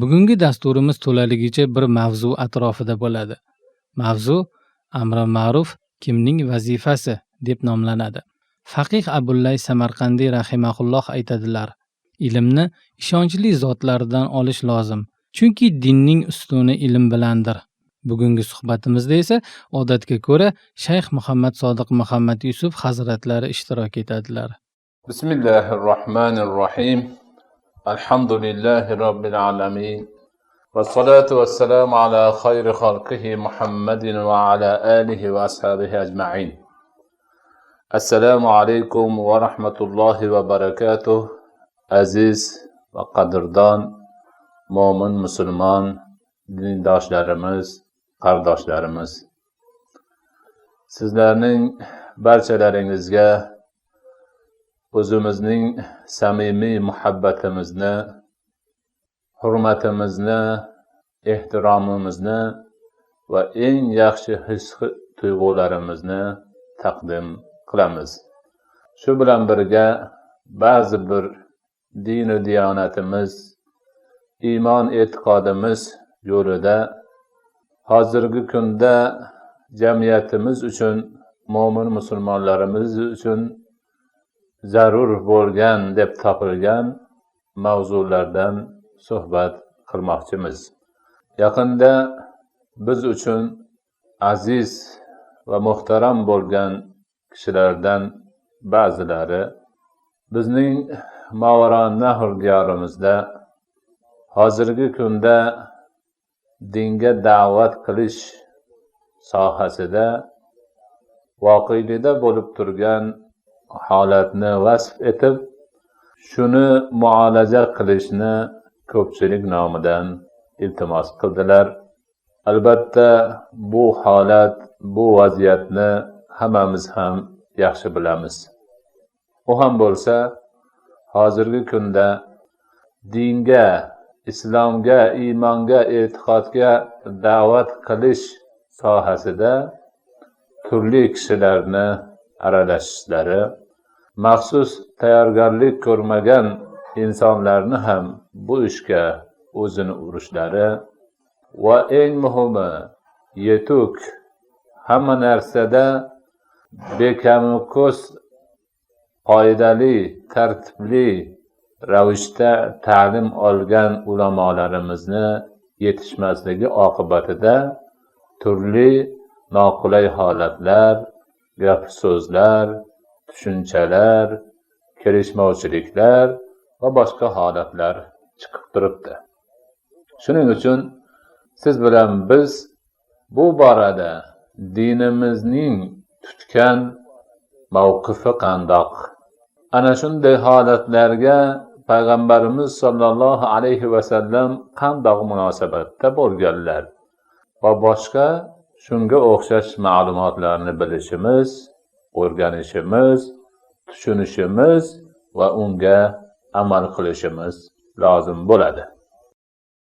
bugungi dasturimiz to'laligicha bir mavzu atrofida bo'ladi. Mavzu amri ma'ruf kimning vazifasi deb nomlanadi. Faqih abullay samarqandiy rahimaulloh aytadilar ilmni ishonchli zotlardan olish lozim chunki dinning ustuni ilm bilandir. Bugungi suhbatimizda esa odatga ko'ra shayx muhammad sodiq muhammad yusuf hazratlari ishtirok etadilar. Bismillahi rohmanir rohim الحمد لله رب العالمين والصلاة والسلام على خير خلقه محمد وعلى آله وأصحابه أجمعين. السلام عليكم ورحمة الله وبركاته. va qadrdon mo'min musulmon dindoshlarimiz qardoshlarimiz. Sizlarning barchalaringizga o'zimizning samimiy muhabbatimizni hurmatimizni ehtiromimizni va eng yaxshi his tuyg'ularimizni taqdim qilamiz. Shu bilan birga ba'zi bir dinu diyonatimiz iymon e'tiqodimiz yo'lida hozirgi kunda jamiyatimiz uchun mo'min musulmonlarimiz uchun zarur bo'lgan deb topilgan mavzulardan suhbat qilmoqchimiz. Yaqinda biz uchun aziz va muhtaram bo'lgan kishilardan ba'zilari bizning mavaronnahr diyorimizda hozirgi kunda dinga da'vat qilish sohasida voqelikda bo'lib turgan holatni vasf etib shuni muolaja qilishni ko'pchilik nomidan iltimos qildilar. Albatta bu holat bu vaziyatni hammamiz ham yaxshi bilamiz. U ham bo'lsa hozirgi kunda dinga islomga iymonga e'tiqodga da'vat qilish sohasida turli kishilarni aralashishlari maxsus tayyorgarlik ko'rmagan insonlarni ham bu ishga o'zini urishlari va eng muhimi yetuk hamma narsada bekamu ko'z qoidali tartibli ravishda ta'lim olgan ulamolarimizni yetishmasligi oqibatida turli noqulay holatlar gap so'zlar tushunchalar kelishmovchiliklar va boshqa holatlar chiqib turibdi. Shuning uchun siz bilan biz bu borada dinimizning tutgan mavqifi qandoq? Ana shunday holatlarga payg'ambarimiz sollallohu alayhi vasallam qandoq munosabatda bo'lganlar? Va boshqa shunga o'xshash ma'lumotlarni bilishimiz o'rganishimiz tushunishimiz va unga amal qilishimiz lozim bo'ladi.